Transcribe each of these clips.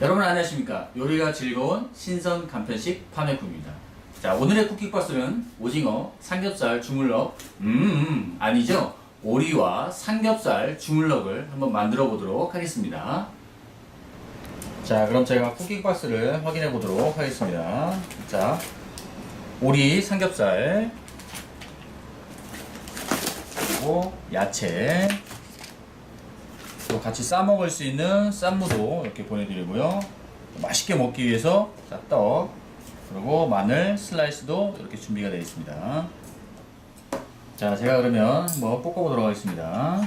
여러분 안녕하십니까? 요리가 즐거운 신선 간편식 파메쿠입니다. 자 오늘의 쿠킹버스는 오징어, 삼겹살, 주물럭 음, 음 아니죠? 오리와 삼겹살 주물럭을 한번 만들어 보도록 하겠습니다. 자 그럼 제가 쿠킹버스를 확인해 보도록 하겠습니다. 자 오리 삼겹살 그리고 야채. 또 같이 싸 먹을 수 있는 쌈무도 이렇게 보내드리고요. 맛있게 먹기 위해서 자, 떡 그리고 마늘 슬라이스도 이렇게 준비가 되어 있습니다. 자, 제가 그러면 한번 볶아보도록 하겠습니다.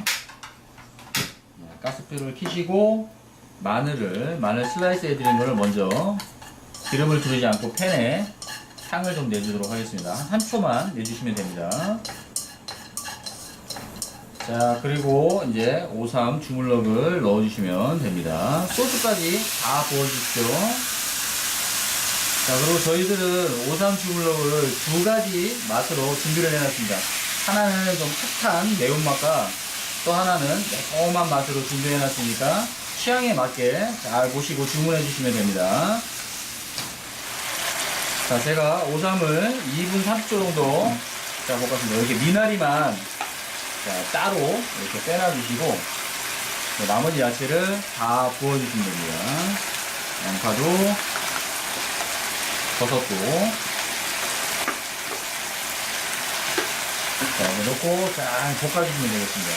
네, 가스불을 켜시고 마늘을 마늘 슬라이스 해드린 거를 먼저 기름을 두르지 않고 팬에 향을 좀 내주도록 하겠습니다. 한 3초만 내주시면 됩니다. 자 그리고 이제 오삼 주물럭을 넣어주시면 됩니다. 소스까지 다 부어주십시오. 자 그리고 저희들은 오삼 주물럭을 두 가지 맛으로 준비를 해놨습니다. 하나는 좀 탁한 매운맛과 또 하나는 매콤한 맛으로 준비해놨으니까 취향에 맞게 잘 보시고 주문해 주시면 됩니다. 자 제가 오삼을 2분 30초 정도 자 볶았습니다. 이렇게 미나리만 자, 따로 이렇게 빼놔주시고, 네, 나머지 야채를 다 부어주시면 됩니다. 양파도, 버섯도. 자, 넣고 잘 볶아주시면 되겠습니다.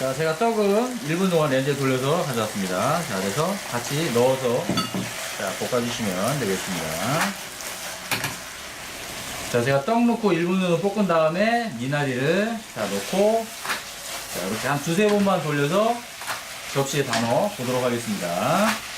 자, 제가 떡은 1분 동안 렌즈에 돌려서 가져왔습니다. 자, 그래서 같이 넣어서 자, 볶아주시면 되겠습니다. 자, 제가 떡 넣고 1분 정도 볶은 다음에 미나리를 자, 넣고 자, 이렇게 한 두세 번만 돌려서 접시에 담아 보도록 하겠습니다.